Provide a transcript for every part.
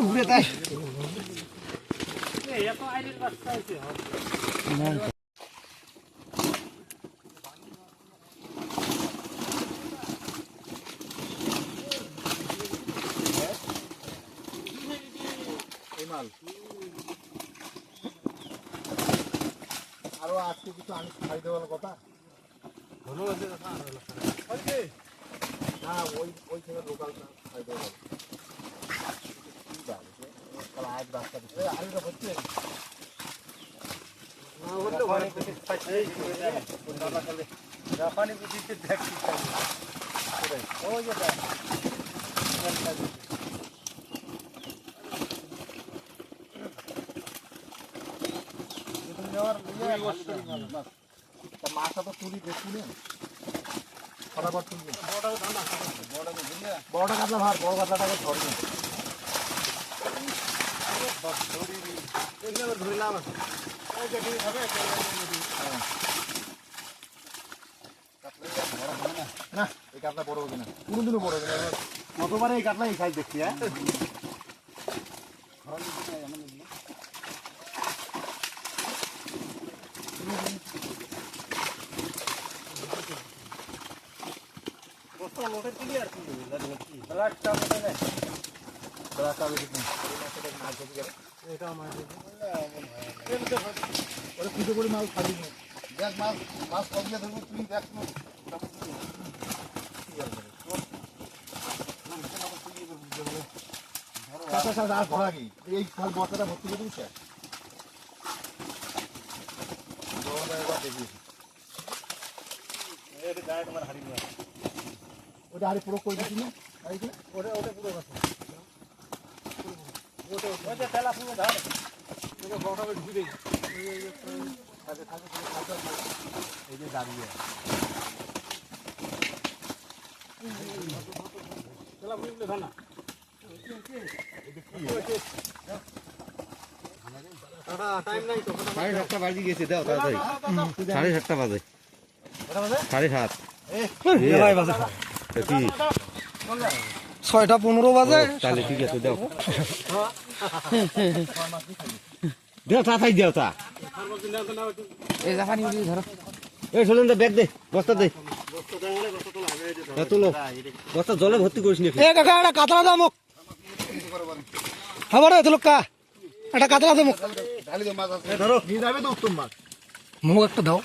উড়ে তাই আরও আজকে কিছু আমি খাই দেওয়ার কথা? জাপানি বুঝিতে দেখছি ওই যে দেখ। তা মাছটা তো তুলি দেখুন ফটাফট তুলবে বড়টা কাতলা ভার বড় কাতলাটাকে ধরবে। না এই কাতলা বড় হবে না। কোনোদিনও বড় হবে না। কতবার এই কাতলা এই সাইজ দেখছি হ্যাঁ? পুজো করে মাছ খাবি দেখ মাছ মাছ কবিয়ে ধরবো তুই দেখ আর ধরা কি এই ফল বর্তাটা ভর্তি করে দিচ্ছে এটা গায়ে তোমার হারিয়ে। ওটা আরে পুরো করে দিচ্ছি? ওটা ওটা পুরো কথা যে তেলা পুরো ধার ওটা ঢুকে দিই এই যে দাঁড়িয়ে তেলা পুরো ধার না টাইম নাই তো সাড়ে সাতটা বাজে গেছে দাও তাড়াতাড়ি সাড়ে সাতটা বাজে সাড়ে সাত কি ছয়টা পনেরো বাজে। তাহলে ঠিক আছে দাও। দাও তাড়াতাড়ি দাও তা এই জাপানি উড়িয়ে ধরো। এই শোনেন তো ব্যাগ দে বস্তা দে। তুলো। বস্তা জলে ভর্তি করিস নি এ কাকা একটা কাতলা দাও মুখ আমার এত কা? একটা কাতলা দাও মুখ দে মাছ আছে। ধরো। নিয়ে যাবে তো উত্তম মাছ। মুখ একটা দাও।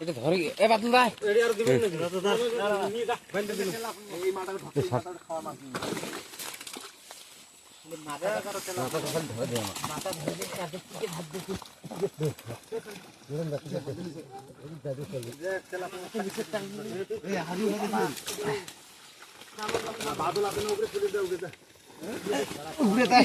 এটা ধরে এ বাদল ভাই। উড়ে তাই।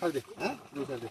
খালি দে হ্যাঁ দুই সাইডে